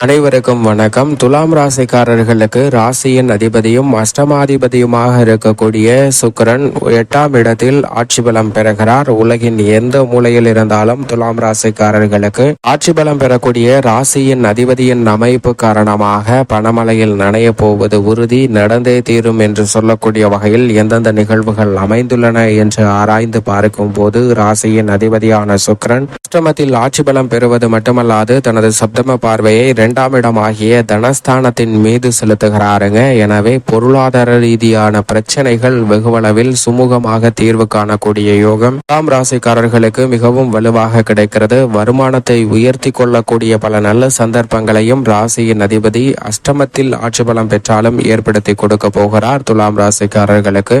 அனைவருக்கும் வணக்கம். துலாம் ராசிக்காரர்களுக்கு ராசியின் அதிபதியும் அஷ்டமாதிபதியுமாக இருக்கக்கூடிய சுக்கிரன் எட்டாம் இடத்தில் ஆட்சி பலம் பெறுகிறார். உலகின் எந்த மூலையில் இருந்தாலும் துலாம் ராசிக்காரர்களுக்கு ஆட்சி பலம் பெறக்கூடிய ராசியின் அதிபதியின் அமைப்பு காரணமாக பணமழையில் நனைய போவது உறுதி நடந்தே தீரும் என்று சொல்லக்கூடிய வகையில் எந்தெந்த நிகழ்வுகள் அமைந்துள்ளன என்று ஆராய்ந்து பார்க்கும் போது ராசியின் அதிபதியான சுக்கரன் அஷ்டமத்தில் ஆட்சி பலம் பெறுவது மட்டுமல்லாது தனது சப்தம பார்வையை இரண்டாம் இடம் ஆகிய தனஸ்தானத்தின் மீது செலுத்துகிறாருங்க. எனவே பொருளாதார ரீதியான பிரச்சனைகள் வெகுவளவில் சுமூகமாக தீர்வு காணக்கூடிய யோகம். தாம் ராசிக்காரர்களுக்கு மிகவும் வலுவாக கிடைக்கிறது. வருமானத்தை உயர்த்தி கொள்ளக்கூடிய பல நல்ல சந்தர்ப்பங்களையும் ராசியின் அதிபதி அஷ்டமத்தில் ஆட்சி பலம் பெற்றாலும் ஏற்படுத்தி கொடுக்க போகிறார் துலாம் ராசிக்காரர்களுக்கு.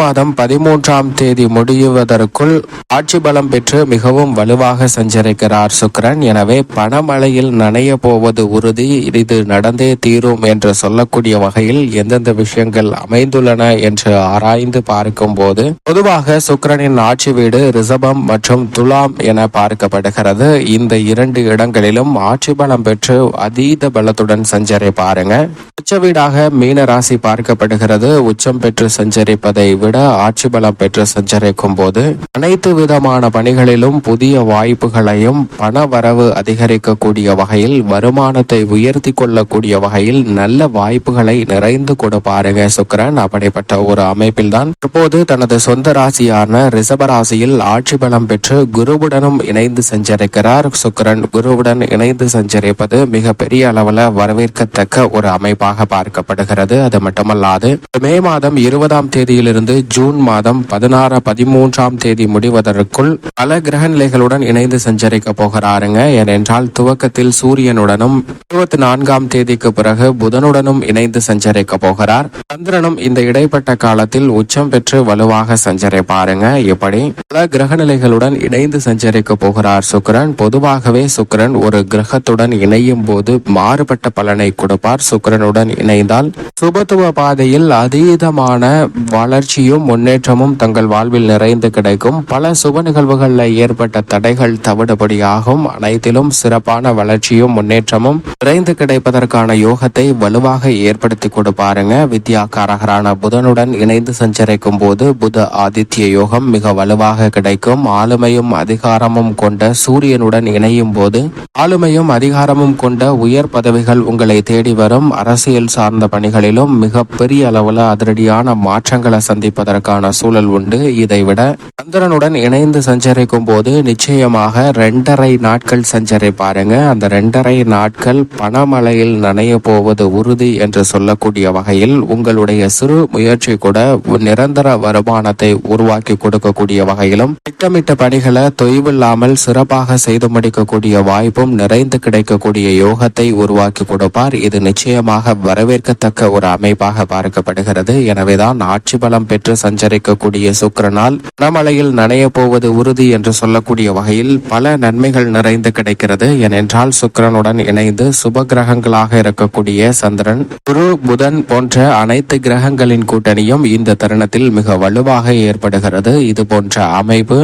மாதம் பதிமூன்றாம் தேதி முடிவதற்குள் ஆட்சி பலம் பெற்று மிகவும் வலுவாக சஞ்சரிக்கிறார் சுக்கரன். எனவே பணமழையில் நனைய போவது உறுதி. இது நடந்தே தீரும் என்று சொல்லக்கூடிய வகையில் எந்தெந்த விஷயங்கள் அமைந்துள்ளன என்று ஆராய்ந்து பார்க்கும் போது பொதுவாக சுக்கரனின் ஆட்சி வீடு ரிசபம் மற்றும் துலாம் என பார்க்கப்படுகிறது. இந்த இரண்டு இடங்களிலும் ஆட்சி பலம் பெற்று அதீத பலத்துடன் சஞ்சரிப்பாருங்க. உச்ச வீடாக மீன ராசி பார்க்கப்படுகிறது. உச்சம் பெற்று சஞ்சரிப்பதை விட ஆட்சி பலம் பெற்று சஞ்சரிக்கும் போது அனைத்து விதமான பணிகளிலும் புதிய வாய்ப்புகளையும் பண வரவு அதிகரிக்கக்கூடிய வகையில் வருமானத்தை உயர்த்தி கொள்ளக்கூடிய வகையில் நல்ல வாய்ப்புகளை நிறைந்து கொடுப்பாருங்க சுக்கிரன். அப்படிப்பட்ட ஒரு அமைப்பில் தான் தற்போது தனது சொந்த ராசியான ரிஷப ராசியில் ஆட்சி பலம் பெற்று குருவுடனும் இணைந்து சஞ்சரிக்கிறார். சுக்கிரன் குருவுடன் இணைந்து சஞ்சரிப்பது மிக பெரிய அளவில் வரவேற்கத்தக்க ஒரு அமைப்பாக பார்க்கப்படுகிறது. அது மட்டுமல்லாது மே மாதம் இருபதாம் தேதியிலிருந்து ஜூன் மாதம் பதினாறு பதிமூன்றாம் தேதி முடிவதற்குள் பல கிரக நிலைகளுடன் இணைந்து சஞ்சரிக்க போகிறாருங்க. ஏனென்றால் துவக்கத்தில் சூரியனுடனும் இருபத்தி நான்காம் தேதிக்கு பிறகு புதனுடனும் இணைந்து சஞ்சரிக்க போகிறார். சந்திரனும் இந்த இடைப்பட்ட காலத்தில் உச்சம் பெற்று வலுவாக சஞ்சரிப்பாருங்க. இப்படி பல கிரக நிலைகளுடன் இணைந்து சஞ்சரிக்க போகிறார் சுக்கிரன். பொதுவாகவே சுக்கிரன் ஒரு கிரகத்துடன் இணையும் போது மாறுபட்ட பலனை கொடுப்பார். சுக்கிரனுடன் இணைந்தால் சுபத்துவ பாதையில் அதீதமான வளர்ச்சி வளர்ச்சியும் முன்னேற்றமும் தங்கள் வாழ்வில் நிறைந்து கிடைக்கும். பல சுப நிகழ்வுகளில் ஏற்பட்ட தடைகள் தவிடுபடியாகும். அனைத்திலும் சிறப்பான வளர்ச்சியும் முன்னேற்றமும் நிறைந்து கிடைப்பதற்கான யோகத்தை வலுவாக ஏற்படுத்தி கொடுப்பாருங்க வித்யாக்காரகரான புதனுடன் இணைந்து சஞ்சரிக்கும் போது புத ஆதித்ய யோகம் மிக வலுவாக கிடைக்கும். ஆளுமையும் அதிகாரமும் கொண்ட சூரியனுடன் இணையும் போது ஆளுமையும் அதிகாரமும் கொண்ட உயர் பதவிகள் உங்களை தேடி வரும். அரசியல் சார்ந்த பணிகளிலும் மிக பெரிய அளவுல அதிரடியான மாற்றங்களை இருப்பதற்கான சூழல் உண்டு. இதைவிட சந்திரனுடன் இணைந்து சஞ்சரிக்கும் போது நிச்சயமாக ரெண்டரை நாட்கள் சஞ்சரிப்பாருங்க அந்த ரெண்டரை நாட்கள் பணமழையில் நனைய போவது உறுதி என்று சொல்லக்கூடிய வகையில் உங்களுடைய சிறு முயற்சி கூட நிரந்தர வருமானத்தை உருவாக்கி கொடுக்கக்கூடிய வகையிலும் திட்டமிட்ட பணிகளை தொய்வில்லாமல் சிறப்பாக செய்து முடிக்கக்கூடிய வாய்ப்பும் நிறைந்து கிடைக்கக்கூடிய யோகத்தை உருவாக்கி கொடுப்பார். இது நிச்சயமாக வரவேற்கத்தக்க ஒரு அமைப்பாக பார்க்கப்படுகிறது. எனவேதான் ஆட்சி பலம் பெற்று சஞ்சரிக்கக்கூடிய சுக்கிரனால் பணமழையில் நனைய போவது உறுதி என்று சொல்லக்கூடிய வகையில் பல நன்மைகள் நிறைந்து கிடைக்கிறது. ஏனென்றால் சுக்கரனுடன் இணைந்து சுப கிரகங்களாக இருக்கக்கூடிய சந்திரன் குரு புதன் போன்ற அனைத்து கிரகங்களின் கூட்டணியும் இந்த தருணத்தில் மிக வலுவாக ஏற்படுகிறது. இது போன்ற அமைப்பு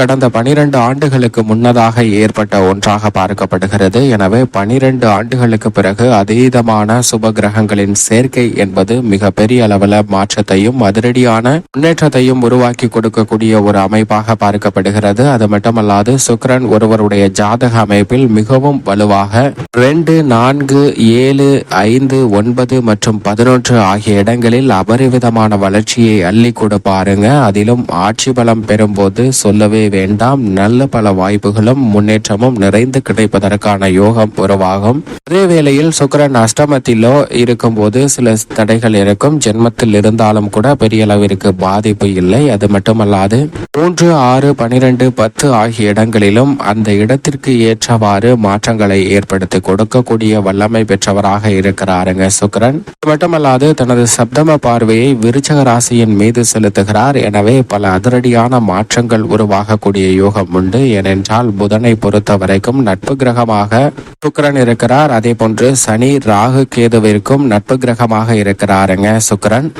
கடந்த பனிரெண்டு ஆண்டுகளுக்கு முன்னதாக ஏற்பட்ட ஒன்றாக பார்க்கப்படுகிறது. எனவே பனிரெண்டு ஆண்டுகளுக்கு பிறகு அதீதமான சுப கிரகங்களின் சேர்க்கை என்பது மிக பெரிய அளவில் மாற்றத்தையும் அதிரடியான முன்னேற்றத்தையும் உருவாக்கி கொடுக்கக்கூடிய ஒரு அமைப்பாக பார்க்கப்படுகிறது. அது மட்டுமல்லாது சுக்கிரன் ஒருவருடைய ஜாதக அமைப்பில் மிகவும் வலுவாக ரெண்டு நான்கு ஏழு ஐந்து ஒன்பது மற்றும் பதினொன்று ஆகிய இடங்களில் அபரிவிதமான வளர்ச்சியை அள்ளி கொடுப்பாருங்க அதிலும் ஆட்சி பலம் பெறும்போது சொல்லவே வேண்டாம். நல்ல பல வாய்ப்புகளும் முன்னேற்றமும் நிறைந்து கிடைப்பதற்கான யோகம் உருவாகும். அதே வேளையில் சுக்கிரன் அஷ்டமத்திலோ இருக்கும்போது சில தடைகள் இருக்கும். ஜென்மத்தில் இருந்தாலும் கூட பெரிய அளவில் அளவிற்கு பாதிப்பு இல்லை. அது மட்டுமல்லாது மூன்று ஆறு பனிரெண்டு பத்து ஆகிய இடங்களிலும் அந்த இடத்திற்கு ஏற்றவாறு மாற்றங்களை ஏற்படுத்தி கொடுக்கக்கூடிய வல்லமை பெற்றவராக இருக்கிறாருங்க சுக்கிரன். அது மட்டுமல்லாது தனது சப்தம பார்வையை விருச்சக ராசியின் மீது செலுத்துகிறார். எனவே பல அதிரடியான மாற்றங்கள் உருவாகக்கூடிய யோகம் உண்டு. ஏனென்றால் புதனை பொறுத்த வரைக்கும் நட்பு கிரகமாக சுக்கிரன் இருக்கிறார். அதே போன்று சனி ராகு கேதுவிற்கும் நட்பு கிரகமாக இருக்கிறாருங்க சுக்கிரன்.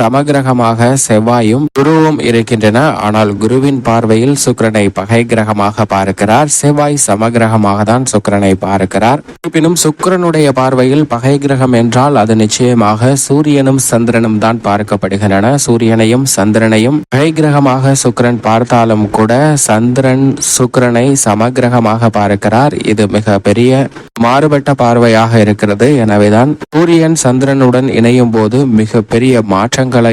சமகிரக கிரகமாக செவ்வாயும் குருவும் இருக்கின்றன. ஆனால் குருவின் பார்வையில் சுக்கிரனை பகை கிரகமாக பார்க்கிறார். செவ்வாய் சமகிரகமாக தான் சுக்கிரனை பார்க்கிறார். இருப்பினும் சுக்கிரனுடைய பார்வையில் பகை கிரகம் என்றால் அது நிச்சயமாக சூரியனும் சந்திரனும் தான் பார்க்கப்படுகின்றன. சூரியனையும் சந்திரனையும் பகை கிரகமாக சுக்கிரன் பார்த்தாலும் கூட சந்திரன் சுக்கிரனை சமகிரகமாக பார்க்கிறார். இது மிக பெரிய மாறுபட்ட பார்வையாக இருக்கிறது. எனவேதான் சூரியன் சந்திரனுடன் இணையும் போது மிக பெரிய மாற்றங்களை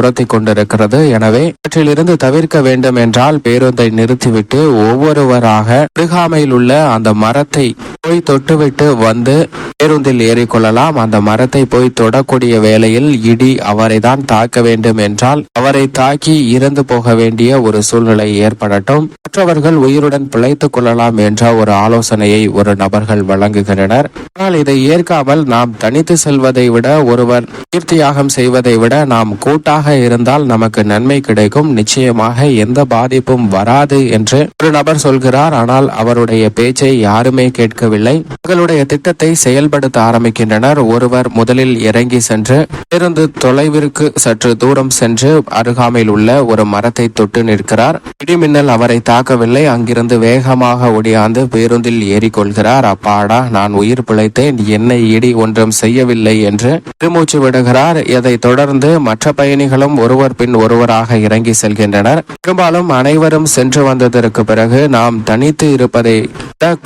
துரத்தி கொண்டிருக்கிறது. எனவே அவற்றிலிருந்து தவிர்க்க வேண்டும் என்றால் பேருந்தை நிறுத்திவிட்டு ஒவ்வொருவராக அருகாமையில் உள்ள அந்த மரத்தை போய் தொட்டுவிட்டு வந்து பேருந்தில் ஏறிக்கொள்ளலாம். அந்த மரத்தை போய் தொடக்கூடிய வேளையில் இடி அவரை தான் தாக்க வேண்டும் என்றால் அவரை தாக்கி இறந்து போக வேண்டிய ஒரு சூழ்நிலை ஏற்படட்டும். மற்றவர்கள் உயிருடன் பிழைத்துக் கொள்ளலாம் என்ற ஒரு ஆலோசனையை ஒரு நபர்கள் வழங்குகின்றனர். ஆனால் இதை ஏற்காமல் நாம் தனித்து செல்வதை விட ஒருவர் கீர்த்தியாகம் செய்வதை விட நாம் கூட்டாக இருந்தால் நமக்கு நன்மை கிடைக்கும். நிச்சயமாக எந்த பாதிப்பும் வராது என்று ஒரு நபர் சொல்கிறார். ஆனால் அவருடைய பேச்சை யாருமே கேட்கவில்லை. தங்களுடைய திட்டத்தை செயல்படுத்த ஆரம்பிக்கின்றனர். ஒருவர் முதலில் இறங்கி சென்று பேருந்து தொலைவிற்கு சற்று தூரம் சென்று அருகாமையில் உள்ள ஒரு மரத்தை தொட்டு நிற்கிறார். இடிமின்னல் அவரை தாக்கவில்லை. அங்கிருந்து வேகமாக ஒடியாந்து பேருந்தில் ஏறிக்கொள்கிறார் அப்பாடா நான் உயிர் பிழைத்தேன். என்னை இடி ஒன்றும் செய்யவில்லை என்று பெருமூச்சு விடுகிறார். இதை தொடர்ந்து மற்ற பயணிகள் பயணிகளும் ஒருவர் பின் ஒருவராக இறங்கி செல்கின்றனர். பெரும்பாலும் அனைவரும் சென்று வந்ததற்கு பிறகு நாம் தனித்து இருப்பதை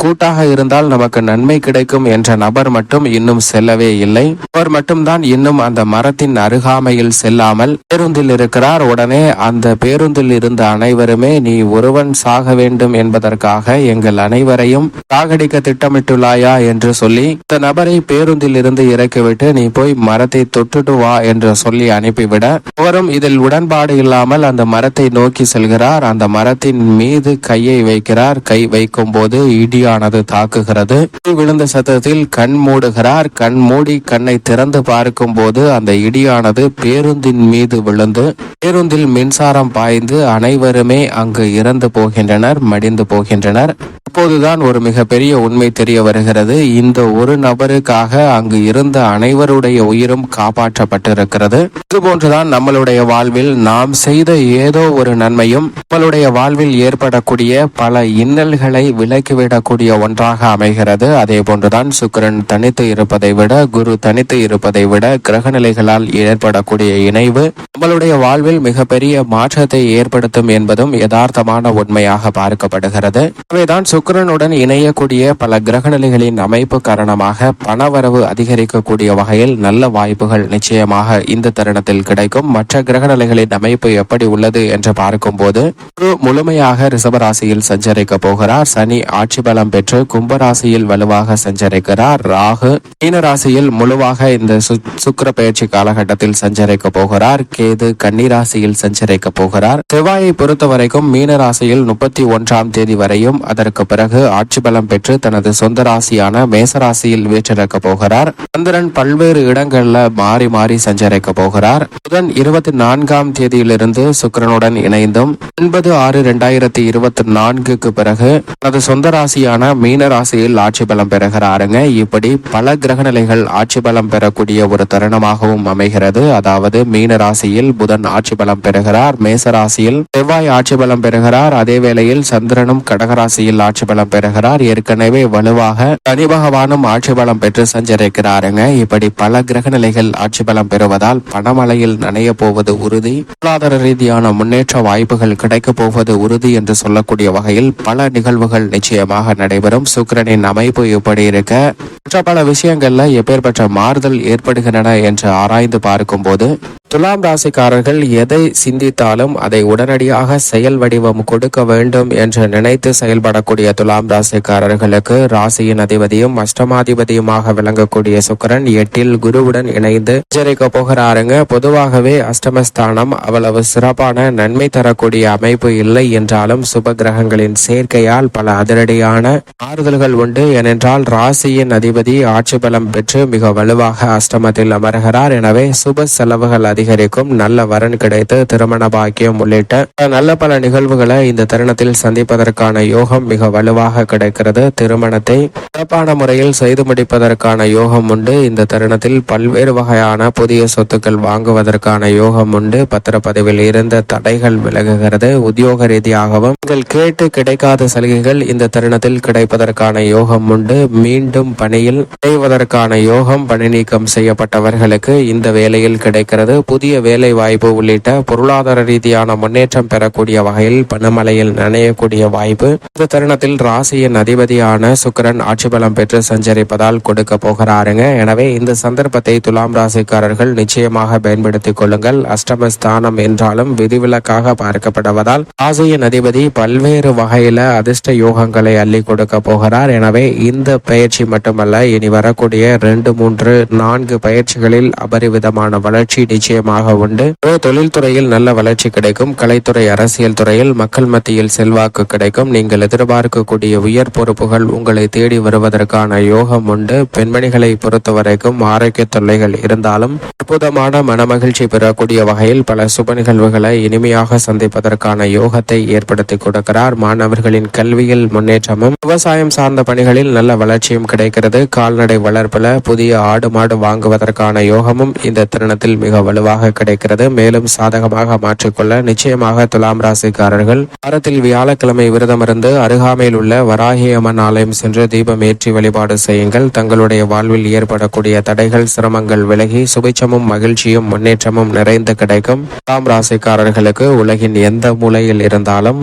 கூட்டாக இருந்தால் நமக்கு நன்மை கிடைக்கும் என்ற நபர் மட்டும் இன்னும் செல்லவே இல்லை. அவர் மட்டும்தான் இன்னும் அந்த மரத்தின் அருகாமையில் செல்லாமல் பேருந்தில் இருக்கிறார். உடனே அந்த பேருந்தில் இருந்த அனைவருமே நீ ஒருவன் சாக வேண்டும் என்பதற்காக எங்கள் அனைவரையும் சாகடிக்க திட்டமிட்டுள்ளாயா? என்று சொல்லி இந்த நபரை பேருந்தில் இருந்து இறக்கிவிட்டு நீ போய் மரத்தை தொட்டுட்டு வா என்று சொல்லி அனுப்பிவிட அவரும் இதில் உடன்பாடு இல்லாமல் அந்த மரத்தை நோக்கி செல்கிறார். அந்த மரத்தின் மீது கையை வைக்கிறார். கை வைக்கும் போது இடியானது தாக்குகிறது. விழுந்த சத்தத்தில் கண் மூடுகிறார். கண் மூடி கண்ணை திறந்து பார்க்கும் போது அந்த இடியானது பேருந்தின் மீது விழுந்து பேருந்தில் மின்சாரம் பாய்ந்து அனைவருமே அங்கு இறந்து போகின்றனர் மடிந்து போகின்றனர். அப்போதுதான் ஒரு மிகப்பெரிய உண்மை தெரிய வருகிறது. இந்த ஒரு நபருக்காக அங்கு இருந்த அனைவருடைய உயிரும் காப்பாற்றப்பட்டிருக்கிறது. இதுபோன்றுதான் நம்மளுடைய வாழ்வில் நாம் செய்த ஏதோ ஒரு நன்மையும் நம்மளுடைய வாழ்வில் ஏற்படக்கூடிய பல இன்னல்களை விலக்கிவிடக்கூடிய ஒன்றாக அமைகிறது. அதே போன்றுதான் சுக்கரன் தனித்து இருப்பதை விட குரு தனித்து இருப்பதை விட கிரகநிலைகளால் ஏற்படக்கூடிய இணைவு நம்மளுடைய வாழ்வில் மிகப்பெரிய மாற்றத்தை ஏற்படுத்தும் என்பதும் யதார்த்தமான உண்மையாக பார்க்கப்படுகிறது. எனவேதான் சுக்கிரனுடன் இணையக்கூடிய பல கிரகநிலைகளின் அமைப்பு காரணமாக பணவரவு அதிகரிக்கக்கூடிய வகையில் நல்ல வாய்ப்புகள் நிச்சயமாக இந்த தருணத்தில் கிடைக்கும். மற்ற கிரகநிலைகளின் அமைப்பு எப்படி உள்ளது என்று பார்க்கும்போது குரு முழுமையாக ரிஷபராசியில் சஞ்சரிக்க போகிறார். சனி ஆட்சி பலம் பெற்று கும்பராசியில் வலுவாக சஞ்சரிக்கிறார். ராகு மீன ராசியில் முழுவாக இந்த சுக்கர சுக்கிர பயிற்சி காலகட்டத்தில் சஞ்சரிக்க போகிறார். கேது கன்னிராசியில் சஞ்சரிக்க போகிறார். செவ்வாயை பொறுத்த வரைக்கும் மீன ராசியில் முப்பத்தி ஒன்றாம் தேதி வரையும் அதற்கு பிறகு ஆட்சி பலம் பெற்று தனது சொந்த ராசியான மேசராசியில் வீற்றிருக்க போகிறார். சந்திரன் பல்வேறு இடங்கள்ல மாறி மாறி சஞ்சரிக்க போகிறார். புதன் இருபத்தி நான்காம் தேதியிலிருந்து சுக்கரனுடன் இணைந்தும் ஒன்பது ஆறு இரண்டாயிரத்தி இருபத்தி நான்குக்கு பிறகு தனது சொந்த ராசியான மீன ராசியில் ஆட்சி பலம் பெறுகிறாருங்க. இப்படி பல கிரக நிலைகள் ஆட்சி பலம் பெறக்கூடிய ஒரு தருணமாகவும் அமைகிறது. அதாவது மீன ராசியில் புதன் ஆட்சி பலம் பெறுகிறார் மேச ராசியில் செவ்வாய் ஆட்சி பலம் பெறுகிறார் அதே வேளையில் சந்திரனும் கடகராசியில் ஆட்சி பலம் பெறுகிறார். ஏற்கனவே வலுவாக சனி பகவானும் ஆட்சி பலம் பெற்று சஞ்சரிக்கிறாருங்க. இப்படி பல கிரக நிலைகள் ஆட்சி பலம் பெறுவதால் பணமலையில் நனைய போவது உறுதி. பொருளாதார ரீதியான முன்னேற்ற வாய்ப்புகள் கிடைக்கப் போவது உறுதி என்று சொல்லக்கூடிய வகையில் பல நிகழ்வுகள் நிச்சயமாக நடைபெறும். சுக்கிரனின் அமைப்பு இப்படி இருக்க மற்ற பல விஷயங்கள்ல எப்பேற்பட்ட மாறுதல் ஏற்படுகின்றன என்று ஆராய்ந்து பார்க்கும்போது துலாம் ராசிக்காரர்கள் எதை சிந்தித்தாலும் அதை உடனடியாக செயல் வடிவம் கொடுக்க வேண்டும் என்று நினைத்து செயல்படக்கூடிய துலாம் ராசிக்காரர்களுக்கு ராசியின் அதிபதியும் அஷ்டமாதிபதியுமாக விளங்கக்கூடிய சுக்கிரன் எட்டில் குருவுடன் இணைந்து எச்சரிக்க போகிறாருங்க. பொதுவாகவே அஷ்டமஸ்தானம் அவ்வளவு சிறப்பான நன்மை தரக்கூடிய அமைப்பு இல்லை என்றாலும் சுப கிரகங்களின் சேர்க்கையால் பல அதிரடியான ஆறுதல்கள் உண்டு. ஏனென்றால் ராசியின் அதிபதி ஆட்சி பலம் பெற்று மிக வலுவாக அஷ்டமத்தில் அமர்கிறார். எனவே சுப செலவுகள் அதிகரிக்கும். நல்ல வரன் கிடைத்து திருமண பாக்கியம் உள்ளிட்ட நல்ல பல நிகழ்வுகளை இந்த தருணத்தில் சந்திப்பதற்கான யோகம் மிக வலுவாக கிடைக்கிறது. திருமணத்தை சிறப்பான முறையில் செய்து முடிப்பதற்கான யோகம் உண்டு. இந்த தருணத்தில் பல்வேறு வகையான புதிய சொத்துக்கள் வாங்குவதற்கான யோகம் உண்டு. பத்திரப்பதிவில் இருந்த தடைகள் விலகுகிறது. உத்தியோக ரீதியாகவும் நீங்கள் கேட்டு கிடைக்காத சலுகைகள் இந்த தருணத்தில் கிடைப்பதற்கான யோகம் உண்டு. மீண்டும் பணியில் செய்வதற்கான யோகம் பணி நீக்கம் செய்யப்பட்டவர்களுக்கு இந்த வேலையில் கிடைக்கிறது. புதிய வேலை வாய்ப்பு உள்ளிட்ட பொருளாதார ரீதியான முன்னேற்றம் பெறக்கூடிய வகையில் பணமலையில் நனையக்கூடிய வாய்ப்பு. இந்த தருணத்தில் ராசியின் அதிபதியான சுக்கிரன் ஆட்சி பலம் பெற்று சஞ்சரிப்பதால் கொடுக்க போகிறாருங்க. எனவே இந்த சந்தர்ப்பத்தை துலாம் ராசிக்காரர்கள் நிச்சயமாக பயன்படுத்திக் கொள்ளுங்கள். அஷ்டமஸ்தானம் என்றாலும் விதிவிலக்காக பார்க்கப்படுவதால் ராசியின் அதிபதி பல்வேறு வகையில அதிர்ஷ்ட யோகங்களை அள்ளி கொடுக்க போகிறார். எனவே இந்த பயிற்சி மட்டுமல்ல இனி வரக்கூடிய ரெண்டு மூன்று நான்கு பயிற்சிகளில் அபரிவிதமான வளர்ச்சி நிச்சயம் நிச்சயமாக உண்டு. தொழில்துறையில் நல்ல வளர்ச்சி கிடைக்கும். கலைத்துறை அரசியல் துறையில் மக்கள் மத்தியில் செல்வாக்கு கிடைக்கும். நீங்கள் எதிர்பார்க்கக்கூடிய உயர் பொறுப்புகள் உங்களை தேடி வருவதற்கான யோகம் உண்டு. பெண்மணிகளை பொறுத்தவரைக்கும் ஆரோக்கிய தொல்லைகள் இருந்தாலும் அற்புதமான மனமகிழ்ச்சி பெறக்கூடிய வகையில் பல சுப நிகழ்வுகளை இனிமையாக சந்திப்பதற்கான யோகத்தை ஏற்படுத்தி கொடுக்கிறார். மாணவர்களின் கல்வியில் முன்னேற்றமும் விவசாயம் சார்ந்த பணிகளில் நல்ல வளர்ச்சியும் கிடைக்கிறது. கால்நடை வளர்ப்புல புதிய ஆடு மாடு வாங்குவதற்கான யோகமும் இந்த தருணத்தில் மிக வலுவாக கிடைக்கிறது. மேலும் சாதகமாக மாற்றிக்கொள்ள நிச்சயமாக துலாம் ராசிக்காரர்கள் வாரத்தில் வியாழக்கிழமை விரதமிருந்து அருகாமையில் உள்ள வராகி அம்மன் ஆலயம் சென்று தீபம் ஏற்றி வழிபாடு செய்யுங்கள். தங்களுடைய வாழ்வில் ஏற்படக்கூடிய தடைகள் சிரமங்கள் விலகி சுபிச்சமும் மகிழ்ச்சியும் முன்னேற்றமும் நிறைந்து கிடைக்கும். துலாம் ராசிக்காரர்களுக்கு உலகின் எந்த மூலையில் இருந்தாலும்